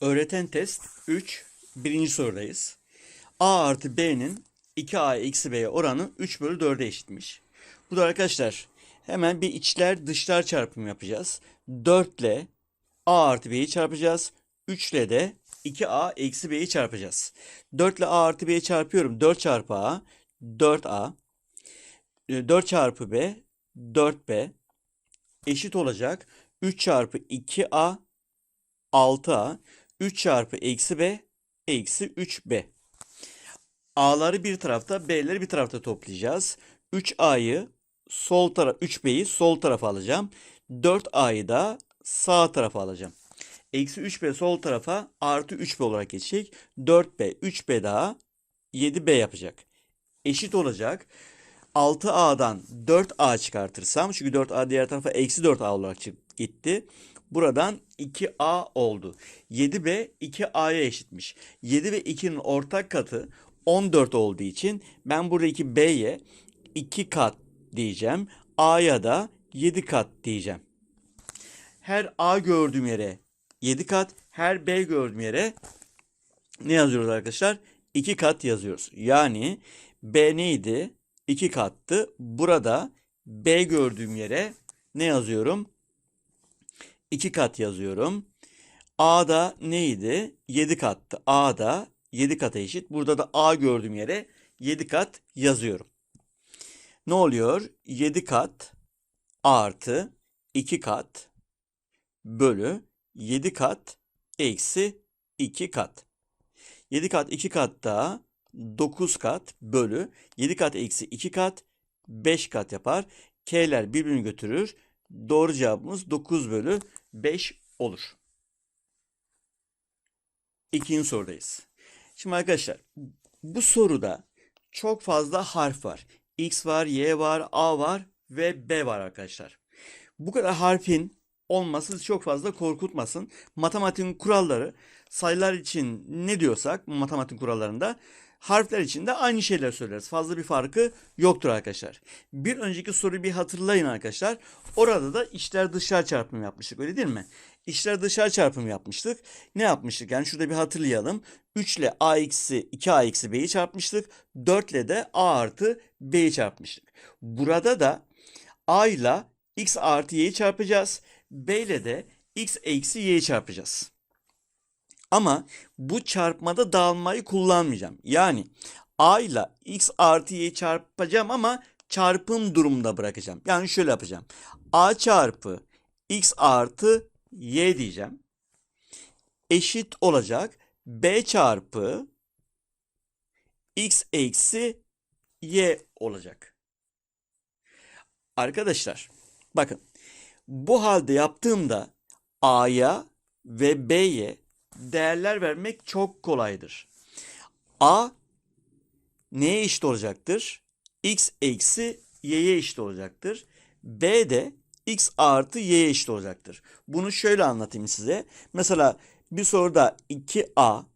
Öğreten test 3. Birinci sorudayız. A artı B'nin 2A eksi B'ye oranı 3 bölü 4'e eşitmiş. Bu da arkadaşlar hemen bir içler dışlar çarpımı yapacağız. 4 ile A artı B'yi çarpacağız. 3 ile de 2A eksi B'yi çarpacağız. 4 ile A artı B'yi çarpıyorum. 4 çarpı A 4A. 4 çarpı B 4B eşit olacak. 3 çarpı 2A 6A 3 çarpı eksi B eksi 3B. A'ları bir tarafta B'leri bir tarafta toplayacağız. 3A'yı sol taraf 3B'yi sol tarafa alacağım. 4A'yı da sağ tarafa alacağım. Eksi 3B sol tarafa artı 3B olarak geçecek. 4B 3B daha 7B yapacak. Eşit olacak. 6A'dan 4A çıkartırsam çünkü 4A diğer tarafa eksi 4A olarak çık- gitti. Buradan 2A oldu. 7B 2A'ya eşitmiş. 7 ve 2'nin ortak katı 14 olduğu için ben buradaki B'ye 2 kat diyeceğim. A'ya da 7 kat diyeceğim. Her A gördüğüm yere 7 kat, her B gördüğüm yere ne yazıyoruz arkadaşlar? 2 kat yazıyoruz. Yani B neydi? 2 kattı. Burada B gördüğüm yere ne yazıyorum? 2 kat yazıyorum. A'da neydi? 7 kattı. A'da 7 kata eşit. Burada da A gördüğüm yere 7 kat yazıyorum. Ne oluyor? 7 kat artı 2 kat bölü 7 kat eksi 2 kat. 7 kat 2 kat daha 9 kat bölü 7 kat eksi 2 kat 5 kat yapar. K'ler birbirini götürür. Doğru cevabımız 9 bölü 5 olur. İkinci sorudayız. Şimdi arkadaşlar bu soruda çok fazla harf var. X var, Y var, A var ve B var arkadaşlar. Bu kadar harfin olması çok fazla korkutmasın. Matematiğin kuralları sayılar için ne diyorsak matematik kurallarında harfler için de aynı şeyler söyleriz. Fazla bir farkı yoktur arkadaşlar. Bir önceki soruyu bir hatırlayın arkadaşlar. Orada da içler dışlar çarpımı yapmıştık öyle değil mi? İçler dışlar çarpımı yapmıştık. Ne yapmıştık? Yani şurada bir hatırlayalım. 3 ile a eksi 2a eksi b'yi çarpmıştık. 4 ile de a artı b'yi çarpmıştık. Burada da a ile x artı y'yi çarpacağız. b ile de x eksi y'yi çarpacağız. Ama bu çarpmada dağılmayı kullanmayacağım. Yani a ile x artı y'yi çarpacağım ama çarpım durumunda bırakacağım. Yani şöyle yapacağım. a çarpı x artı y diyeceğim. Eşit olacak. b çarpı x eksi y olacak. Arkadaşlar bakın bu halde yaptığımda a'ya ve b'ye değerler vermek çok kolaydır. A neye eşit olacaktır? X eksi y'ye eşit olacaktır. B de x artı y'ye eşit olacaktır. Bunu şöyle anlatayım size. Mesela bir soruda 2a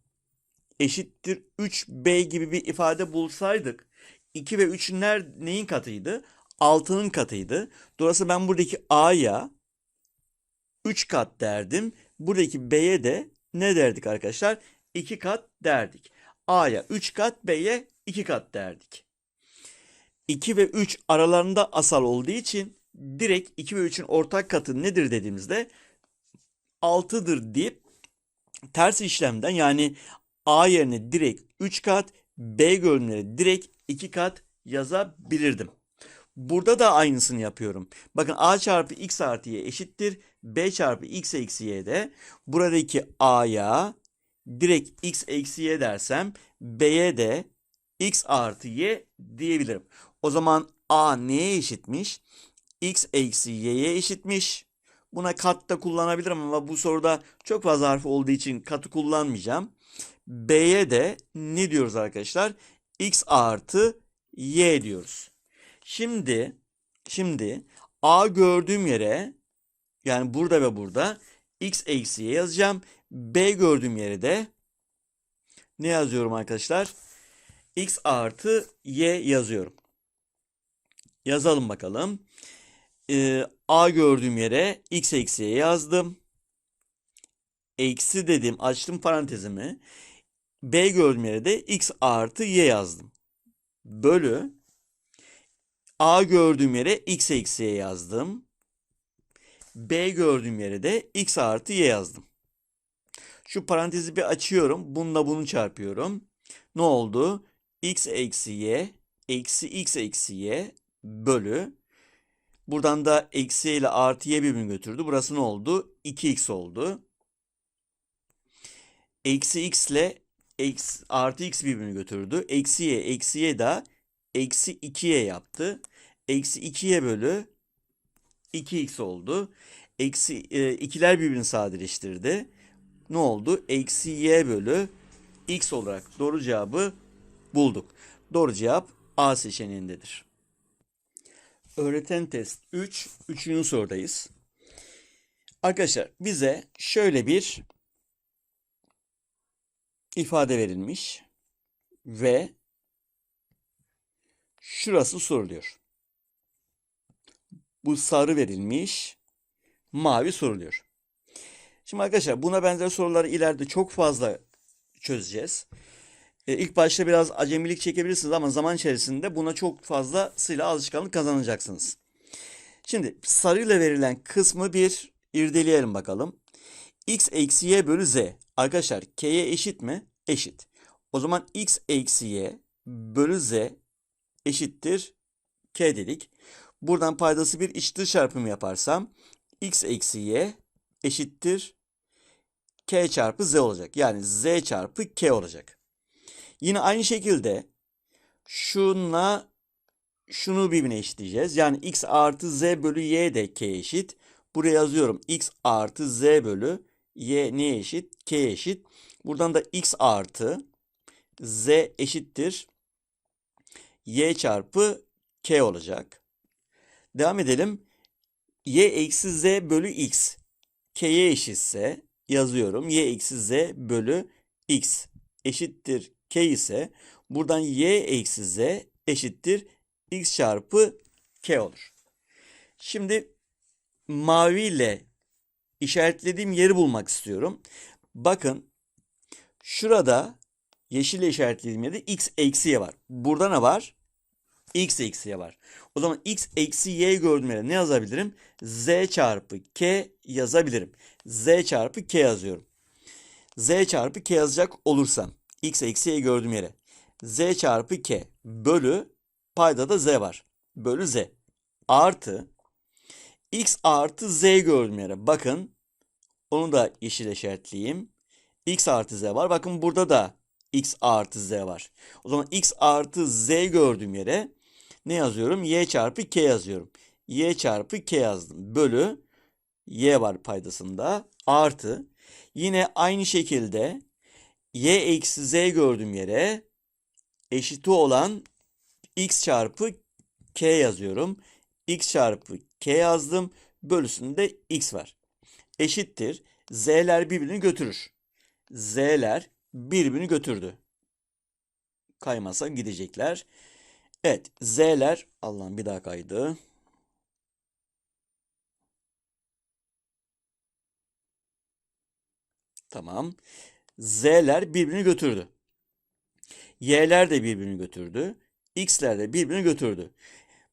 eşittir 3b gibi bir ifade bulsaydık 2 ve 3 ner, neyin katıydı? 6'nın katıydı. Dolayısıyla ben buradaki a'ya 3 kat derdim. Buradaki b'ye de ne derdik arkadaşlar? 2 kat derdik. A'ya 3 kat, B'ye 2 kat derdik. 2 ve 3 aralarında asal olduğu için direkt 2 ve 3'ün ortak katı nedir dediğimizde 6'dır deyip ters işlemden yani A yerine direkt 3 kat, B bölümleri direkt 2 kat yazabilirdim. Burada da aynısını yapıyorum. Bakın A çarpı X artı Y eşittir. B çarpı X eksi Y de buradaki A'ya direkt X eksi Y dersem B'ye de X artı Y diyebilirim. O zaman A neye eşitmiş? X eksi Y'ye eşitmiş. Buna kat da kullanabilirim ama bu soruda çok fazla harf olduğu için katı kullanmayacağım. B'ye de ne diyoruz arkadaşlar? X artı Y diyoruz. Şimdi şimdi A gördüğüm yere yani burada ve burada x eksi yazacağım. B gördüğüm yere de ne yazıyorum arkadaşlar? x artı y yazıyorum. Yazalım bakalım. Ee, A gördüğüm yere x eksi yazdım. eksi dedim açtım parantezimi. B gördüğüm yere de x artı y yazdım. Bölü A gördüğüm yere x eksi y yazdım. B gördüğüm yere de x artı y yazdım. Şu parantezi bir açıyorum. Bununla bunu çarpıyorum. Ne oldu? x eksi y eksi x eksi y bölü. Buradan da eksi ile artı y birbirini götürdü. Burası ne oldu? 2x oldu. Eksi x ile eksi, artı x birbirini götürdü. Eksi y eksi y da eksi 2y yaptı. Eksi 2y bölü 2x oldu. Eksi e, ikiler birbirini sadeleştirdi. Ne oldu? Eksi y bölü x olarak doğru cevabı bulduk. Doğru cevap A seçeneğindedir. Öğreten test 3. Üçüncü sorudayız. Arkadaşlar bize şöyle bir ifade verilmiş ve şurası soruluyor. Bu sarı verilmiş, mavi soruluyor. Şimdi arkadaşlar buna benzer soruları ileride çok fazla çözeceğiz. E, ilk başta biraz acemilik çekebilirsiniz ama zaman içerisinde buna çok fazlasıyla alışkanlık kazanacaksınız. Şimdi sarıyla verilen kısmı bir irdeleyelim bakalım. x eksi y bölü z. Arkadaşlar k'ye eşit mi? Eşit. O zaman x eksi y bölü z eşittir k dedik. Buradan paydası bir iç dış çarpımı yaparsam x eksi y eşittir k çarpı z olacak. Yani z çarpı k olacak. Yine aynı şekilde şunla şunu birbirine eşitleyeceğiz. Yani x artı z bölü y de k eşit. Buraya yazıyorum x artı z bölü y neye eşit? k eşit. Buradan da x artı z eşittir y çarpı k olacak. Devam edelim. y eksi z bölü x k'ye eşitse yazıyorum. y eksi z bölü x eşittir k ise buradan y eksi z eşittir x çarpı k olur. Şimdi mavi ile işaretlediğim yeri bulmak istiyorum. Bakın şurada yeşille işaretlediğim yerde x eksi y var. Burada ne var? X eksi y var. O zaman x eksi y gördüğüm yere ne yazabilirim? z çarpı k yazabilirim. z çarpı k yazıyorum. z çarpı k yazacak olursam x eksi y gördüğüm yere z çarpı k bölü payda da z var. Bölü z artı x artı z gördüğüm yere bakın onu da yeşil işaretleyeyim. x artı z var. Bakın burada da x artı z var. O zaman x artı z gördüğüm yere ne yazıyorum? y çarpı k yazıyorum. y çarpı k yazdım. Bölü y var paydasında artı yine aynı şekilde y eksi z gördüğüm yere eşiti olan x çarpı k yazıyorum. x çarpı k yazdım. Bölüsünde x var. Eşittir. z'ler birbirini götürür. z'ler birbirini götürdü. Kaymasa gidecekler. Evet z'ler Allah'ım bir daha kaydı. Tamam. Z'ler birbirini götürdü. Y'ler de birbirini götürdü. X'ler de birbirini götürdü.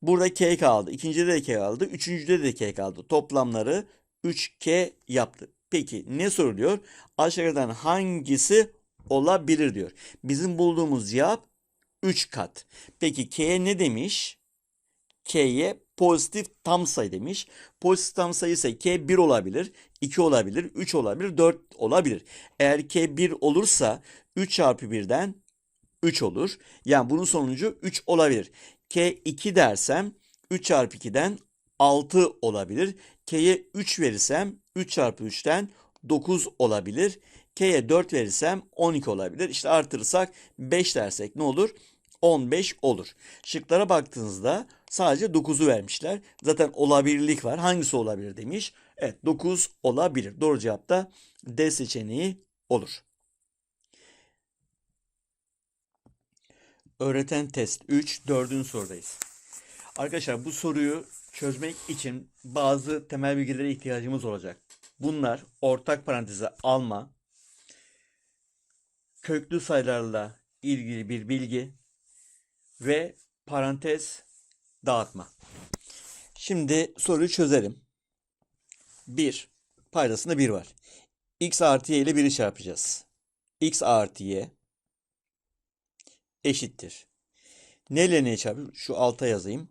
Burada K kaldı. İkincide de K kaldı. Üçüncüde de K kaldı. Toplamları 3K yaptı. Peki ne soruluyor? Aşağıdan hangisi olabilir diyor. Bizim bulduğumuz cevap 3 kat. Peki K'ye ne demiş? K'ye pozitif tam sayı demiş. Pozitif tam sayı ise K 1 olabilir, 2 olabilir, 3 olabilir, 4 olabilir. Eğer K 1 olursa 3 çarpı 1'den 3 olur. Yani bunun sonucu 3 olabilir. K 2 dersem 3 çarpı 2'den 6 olabilir. K'ye 3 verirsem 3 çarpı 3'ten 9 olabilir. K'ye 4 verirsem 12 olabilir. İşte artırırsak 5 dersek ne olur? 15 olur. Şıklara baktığınızda sadece 9'u vermişler. Zaten olabilirlik var. Hangisi olabilir demiş. Evet 9 olabilir. Doğru cevap da D seçeneği olur. Öğreten test 3 dördüncü sorudayız. Arkadaşlar bu soruyu çözmek için bazı temel bilgilere ihtiyacımız olacak. Bunlar ortak paranteze alma, köklü sayılarla ilgili bir bilgi ve parantez dağıtma. Şimdi soruyu çözelim. 1. Paydasında 1 var. x artı y ile 1'i çarpacağız. x artı y eşittir. Neyle neye çarpıyoruz? Şu alta yazayım.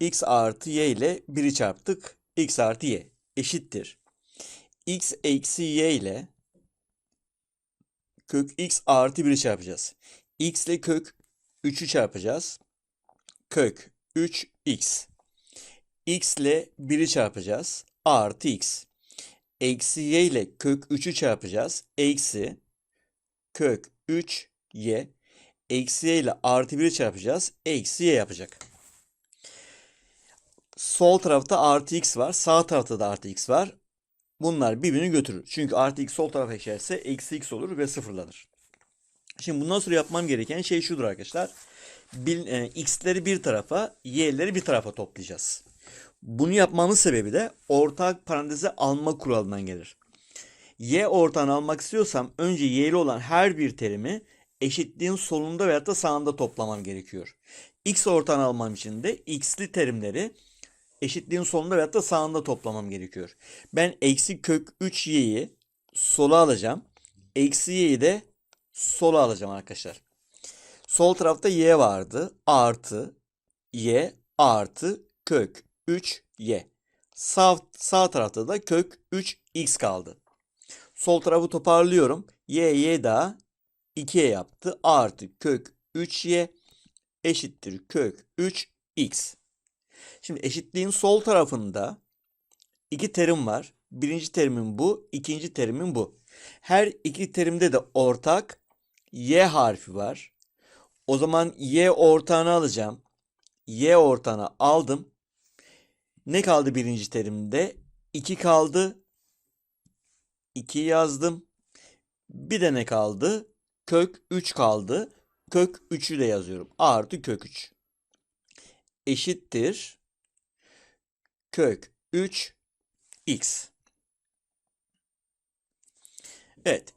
x artı y ile 1'i çarptık. x artı y eşittir. x eksi y ile kök x artı 1'i çarpacağız. x ile kök 3'ü çarpacağız. Kök 3x. x ile 1'i çarpacağız. Artı x. Eksi y ile kök 3'ü çarpacağız. Eksi kök 3y. Eksi y ile artı 1'i çarpacağız. Eksi y yapacak. Sol tarafta artı x var. Sağ tarafta da artı x var. Bunlar birbirini götürür. Çünkü artı x sol tarafa geçerse eksi x olur ve sıfırlanır. Şimdi bundan sonra yapmam gereken şey şudur arkadaşlar. E, x'leri bir tarafa, y'leri bir tarafa toplayacağız. Bunu yapmamın sebebi de ortak paranteze alma kuralından gelir. Y ortağını almak istiyorsam önce y'li olan her bir terimi eşitliğin solunda veyahut da sağında toplamam gerekiyor. X ortağını almam için de x'li terimleri eşitliğin solunda veyahut da sağında toplamam gerekiyor. Ben eksi kök 3y'yi sola alacağım. Eksi y'yi de sola alacağım arkadaşlar. Sol tarafta y vardı. Artı y artı kök 3y. Sağ, sağ tarafta da kök 3x kaldı. Sol tarafı toparlıyorum. y y daha 2y yaptı. Artı kök 3y eşittir kök 3x. Şimdi eşitliğin sol tarafında iki terim var. Birinci terimin bu, ikinci terimin bu. Her iki terimde de ortak y harfi var. O zaman y ortağını alacağım. y ortağını aldım. Ne kaldı birinci terimde? 2 kaldı. 2 yazdım. Bir de ne kaldı? Kök 3 kaldı. Kök 3'ü de yazıyorum. Artı kök 3. Eşittir. Kök 3 x. Evet.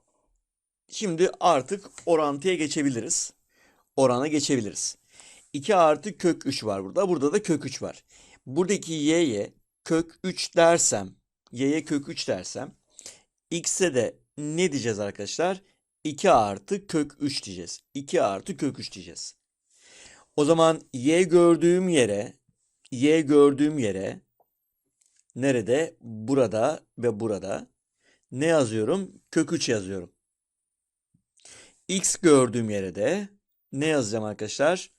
Şimdi artık orantıya geçebiliriz. Orana geçebiliriz. 2 artı kök 3 var burada. Burada da kök 3 var. Buradaki y'ye kök 3 dersem, y'ye kök 3 dersem, x'e de ne diyeceğiz arkadaşlar? 2 artı kök 3 diyeceğiz. 2 artı kök 3 diyeceğiz. O zaman y gördüğüm yere, y gördüğüm yere nerede? Burada ve burada. Ne yazıyorum? Kök 3 yazıyorum. x gördüğüm yere de ne yazacağım arkadaşlar?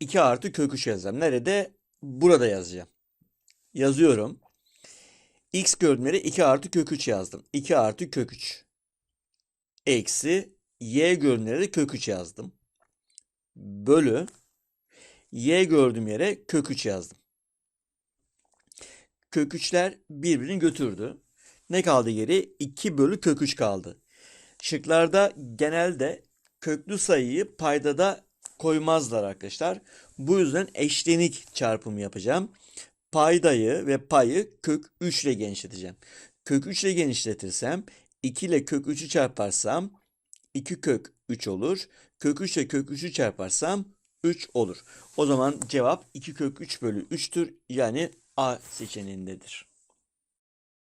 2 artı kök 3 yazacağım. Nerede? Burada yazacağım. Yazıyorum. x gördüğüm yere 2 artı kök 3 yazdım. 2 artı kök 3. Eksi y gördüğüm yere de kök 3 yazdım. Bölü y gördüğüm yere kök 3 yazdım. Kök 3'ler birbirini götürdü. Ne kaldı geri? 2 bölü kök 3 kaldı. Şıklarda genelde köklü sayıyı paydada koymazlar arkadaşlar. Bu yüzden eşlenik çarpımı yapacağım. Paydayı ve payı kök 3 ile genişleteceğim. Kök 3 ile genişletirsem 2 ile kök 3'ü çarparsam 2 kök 3 olur. Kök 3 ile kök 3'ü çarparsam 3 olur. O zaman cevap 2 kök 3 bölü 3'tür. Yani A seçeneğindedir.